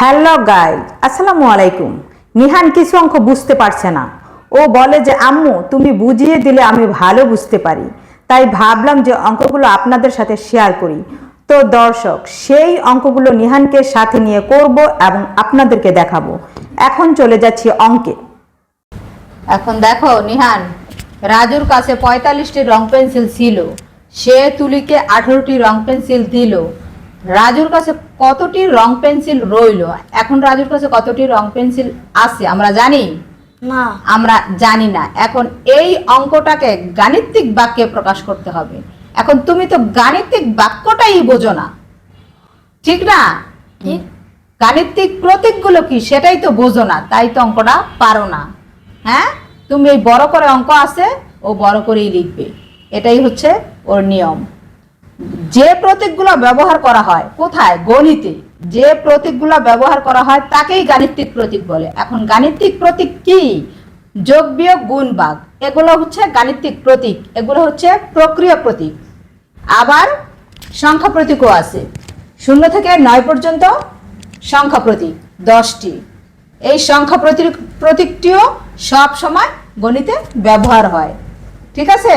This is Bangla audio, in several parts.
হ্যালো গাই আসসালামু আলাইকুম। নিহান কিছু অঙ্ক বুঝতে পারছে না। ও বলে যে, আম্মু, তুমি বুঝিয়ে দিলে আমি ভালো বুঝতে পারি। তাই ভাবলাম যে অঙ্কগুলো আপনাদের সাথে শেয়ার করি। তো দর্শক, সেই অঙ্কগুলো নিহানকে সাথে নিয়ে করব এবং আপনাদেরকে দেখাবো। এখন চলে যাচ্ছি অঙ্কে। এখন দেখো, নিহান, রাজুর কাছে পঁয়তাল্লিশটি রং পেন্সিল ছিল। সে তুলিকে আঠেরোটি রং পেন্সিল দিল। রাজুর কাছে কতটি রং পেন্সিল রইল? এখন রাজুর কাছে কতটি রং পেন্সিল আছে? আমরা জানি? না। আমরা জানি না। এখন এই অঙ্কটাকে গাণিতিক বাক্যে প্রকাশ করতে হবে। এখন তুমি তো গাণিতিক বাক্যটাই বোঝো না। ঠিক না? গাণিতিক প্রতীকগুলো কি সেটাই তো বোঝো না তাই তো অঙ্কটা পারো না। হ্যাঁ? তুমি এই বড় করে অঙ্ক আছে ও বড় করেই লিখবে। এটাই হচ্ছে ওর নিয়ম। যে প্রতীকগুলো ব্যবহার করা হয় কোথায়? গণিতে। যে প্রতীকগুলো ব্যবহার করা হয় তাকেই গাণিতিক প্রতীক বলে। এখন গাণিতিক প্রতীক কি? যোগ বিয়োগ গুণ ভাগ। এগুলো হচ্ছে গাণিতিক প্রতীক। এগুলো হচ্ছে প্রক্রিয়া প্রতীক। আবার সংখ্যা প্রতীকও আছে। শূন্য থেকে নয় পর্যন্ত সংখ্যা প্রতীক দশটি। এই সংখ্যা প্রতীক প্রতীকটিও সব সময় গণিতে ব্যবহার হয়। ঠিক আছে?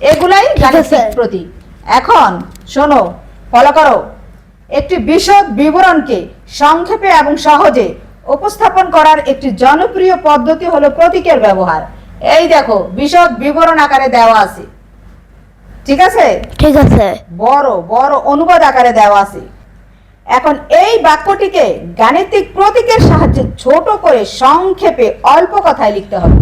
এগুলাই গাণিতিক প্রতীক। এখন শোনো ফলো করো। একটি বিশদ বিবরণকে সংক্ষেপে এবং সহজে উপস্থাপন করার একটি জনপ্রিয় পদ্ধতি হলো প্রতীকের ব্যবহার। এই দেখো বিশদ বিবরণ আকারে দেওয়া আছে। ঠিক আছে? ঠিক আছে। বড় বড় অনুবাদ আকারে দেওয়া আছে। এখন এই বাক্যটিকে গাণিতিক প্রতীকের সাহায্যে ছোট করে সংক্ষেপে অল্প কথায় লিখতে হবে।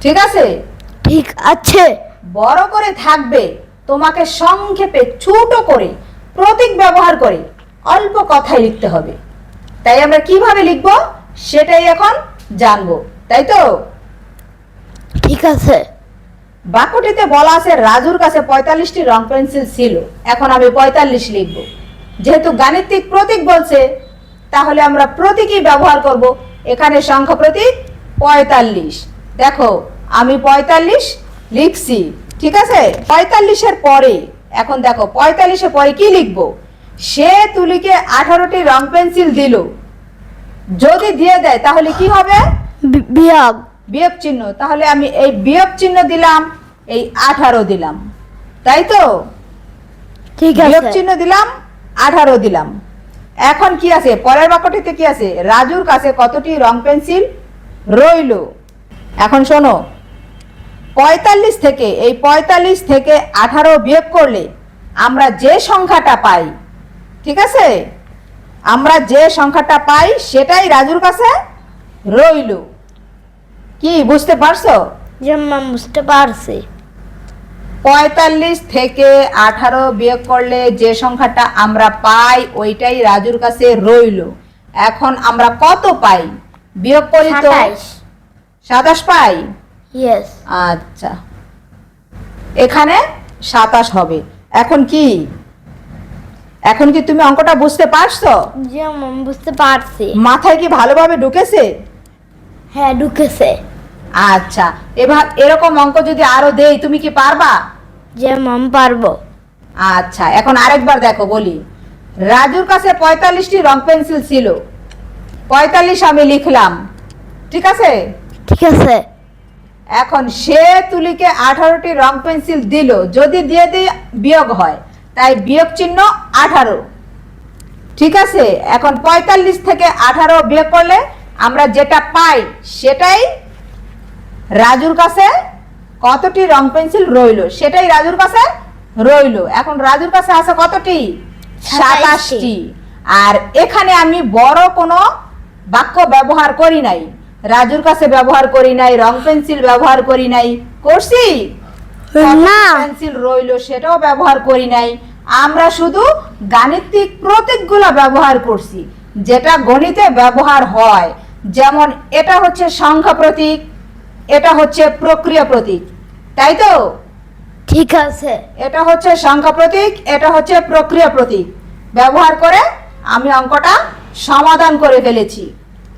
ঠিক আছে? ঠিক আছে। বড় করে থাকবে তোমাকে সংক্ষেপে ছোট করে প্রতীক ব্যবহার করে অল্প কথায় লিখতে হবে। তাই আমরা কীভাবে লিখব? সেটাই এখন জানব। তাই তো? ঠিক আছে। বাক্যটিতে বলা আছে রাজুর কাছে পঁয়তাল্লিশটি রং পেন্সিল ছিল। এখন আমি পঁয়তাল্লিশ লিখব। যেহেতু গাণিতিক প্রতীক বলছে তাহলে আমরা প্রতীকই ব্যবহার করব। এখানে সংখ্যা প্রতীক পঁয়তাল্লিশ। দেখো আমি পঁয়তাল্লিশ লিখছি। ঠিক আছে? পঁয়তাল্লিশের পরে এখন দেখো পঁয়তাল্লিশের পরে কি লিখব? সে তুলিকে আঠারোটি রং পেন্সিল দিল। যদি দিয়ে দেয় তাহলে কি হবে? বিয়োগ। বিয়োগ চিহ্ন। তাহলে আমি এই বিয়োগ চিহ্ন দিলাম এই আঠারো দিলাম। তাই তো? ঠিক বিয়োগ চিহ্ন দিলাম আঠারো দিলাম। এখন কি আছে? পরের বাক্যটিতে কি আছে? রাজুর কাছে কতটি রং পেন্সিল রইল? এখন শোনো পঁয়তাল্লিশ থেকে এই পঁয়তাল্লিশ থেকে আঠারো বিয়োগ করলে আমরা যে সংখ্যাটা পাই ঠিক আছে? আমরা যে সংখ্যাটা পাই সেটাই রাজুর কাছে রইল। কি বুঝতে পারছ? বুঝতে পারছি। পঁয়তাল্লিশ থেকে আঠারো বিয়োগ করলে যে সংখ্যাটা আমরা পাই ওইটাই রাজুর কাছে রইল। এখন আমরা কত পাই? বিয়োগ করি তো সাতাশ পাই? ইয়েস আচ্ছা। এখানে সাতাশ হবে। এখন কি? এখন কি তুমি অঙ্কটা বুঝতে পারছ? যেমন বুঝতে পারছি। মাথায় কি ভালোভাবে ঢুকেছে? হ্যাঁ ঢুকেছে। আচ্ছা এবার এরকম অঙ্ক যদি আরও দেই তুমি কি পারবা? যেমন পারব। আচ্ছা এখন আরেকবার দেখো বলি। রাজুর কাছে পঁয়তাল্লিশটি রং পেন্সিল ছিল। পঁয়তাল্লিশ আমি লিখলাম। ঠিক আছে? ঠিক আছে। এখন সে তুলিকে আঠারোটি রং পেন্সিল দিল। যদি দিয়ে দিই বিয়োগ হয় তাই বিয়োগ চিহ্ন আঠারো। ঠিক আছে? এখন পঁয়তাল্লিশ থেকে আঠারো বিয়োগ করলে আমরা যেটা পাই সেটাই রাজুর কাছে কতটি রং পেন্সিল রইল? সেটাই রাজুর কাছে রইল। এখন রাজুর কাছে আছে কতটি? সাতাশটি। আর এখানে আমি বড় কোনো বাক্য ব্যবহার করি নাই। রাজুর কাছে ব্যবহার করি নাই রং পেন্সিল ব্যবহার করি নাই। করছি? পেন্সিল রইল সেটাও ব্যবহার করি নাই। আমরা শুধু গাণিতিক প্রতীকগুলো ব্যবহার করছি যেটা গণিতে ব্যবহার হয়। যেমন এটা হচ্ছে সংখ্যা প্রতীক এটা হচ্ছে প্রক্রিয়া প্রতীক তাই তো? ঠিক আছে। এটা হচ্ছে সংখ্যা প্রতীক এটা হচ্ছে প্রক্রিয়া প্রতীক। ব্যবহার করে আমি অঙ্কটা সমাধান করে ফেলেছি।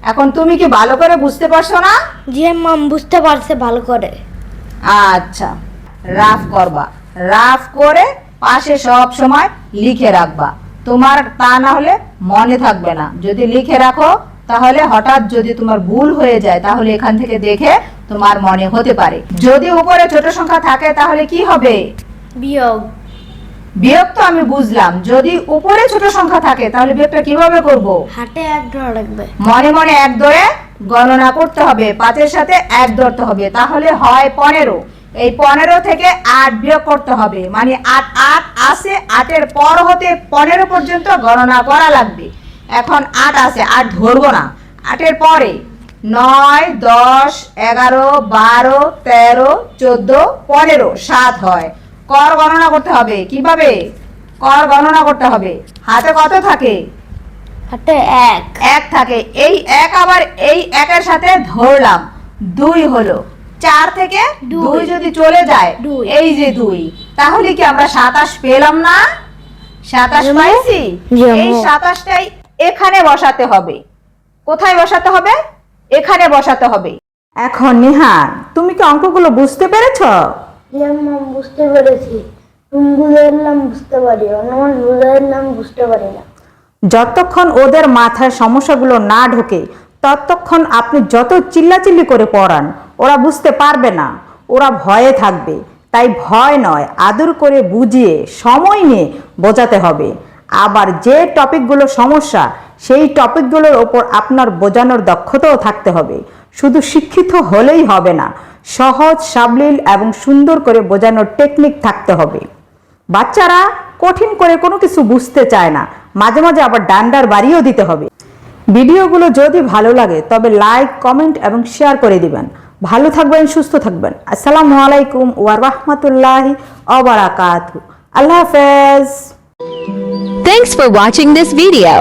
এখন তুমি কি ভালো করে বুঝতে পারছ না? যেমন বুঝতে পারছে ভালো করে। আচ্ছা রাফ করবা। রাফ করে পাশে সব সময় লিখে রাখবা। তোমার তা না হলে মনে থাকবে না। যদি লিখে রাখো তাহলে হঠাৎ যদি তোমার ভুল হয়ে যায় তাহলে এখান থেকে দেখে তোমার মনে হতে পারে। যদি উপরে ছোট সংখ্যা থাকে তাহলে কি হবে? বিয়োগ। বিয়োগ তো আমি বুঝলাম। যদি উপরে ছোট সংখ্যা থাকে তাহলে বিয়োগটা কীভাবে করব? হাটে এক ধরা রাখবে মনে মনে এক ধরে গণনা করতে হবে। পাঁচের সাথে এক ধরতে হবে। তাহলে হয় পনেরো। এই পনেরো থেকে আট বিয়োগ করতে হবে। মানে আট আট আছে আটের পর হতে পনেরো পর্যন্ত গণনা করা লাগবে। এখন আট আছে আট ধরবো না। আটের পরে নয় দশ এগারো বারো তেরো চোদ্দ পনেরো সাত হয়। কর গণনা করতে হবে। কীভাবে? কর গণনা করতে হবে। হাতে কত থাকে? হাটে এক। এক থাকে। এই এক আবার এই একের সাথে ধরলাম। দুই হলো। চার থেকে দুই। যদি চলে যায় এই যে দুই। তাহলে কি আমরা সাতাশ পেলাম না? সাতাশ পাইছি? এই সাতাশটাই এখানে বসাতে হবে। কোথায় বসাতে হবে? এখানে বসাতে হবে। এখন নিহান তুমি কি অঙ্কগুলো বুঝতে পেরেছ? বুঝতে পেরেছি। বুঝতে পারি বুঝতে পারি না। যতক্ষণ ওদের মাথায় সমস্যাগুলো না ঢোকে, ততক্ষণ আপনি যত চিল্লাচিল্লি করে পড়ান, ওরা বুঝতে পারবে না। ওরা ভয়ে থাকবে। তাই ভয় নয়, আদর করে বুঝিয়ে, সময় নিয়ে বোঝাতে হবে। আবার যে টপিকগুলো সমস্যা, সেই টপিকগুলোর ওপর আপনার বোঝানোর দক্ষতাও থাকতে হবে। শুধু শিক্ষিত হলেই হবে না, সহজ, সাবলীল এবং সুন্দর করে বোঝানোর টেকনিক থাকতে হবে। বাচ্চারা কঠিন করে কোনো কিছু বুঝতে চায় না, মাঝে মাঝে আবার ডান্ডার বাড়িও দিতে হবে। ভিডিওগুলো যদি ভালো লাগে, তবে লাইক কমেন্ট এবং শেয়ার করে দিবেন। ভালো থাকবেন, সুস্থ থাকবেন। আসসালামু আলাইকুম ওয়া রাহমাতুল্লাহি ওয়া বারাকাতুহু আল্লাহ হাফেজ। Thanks for watching this video.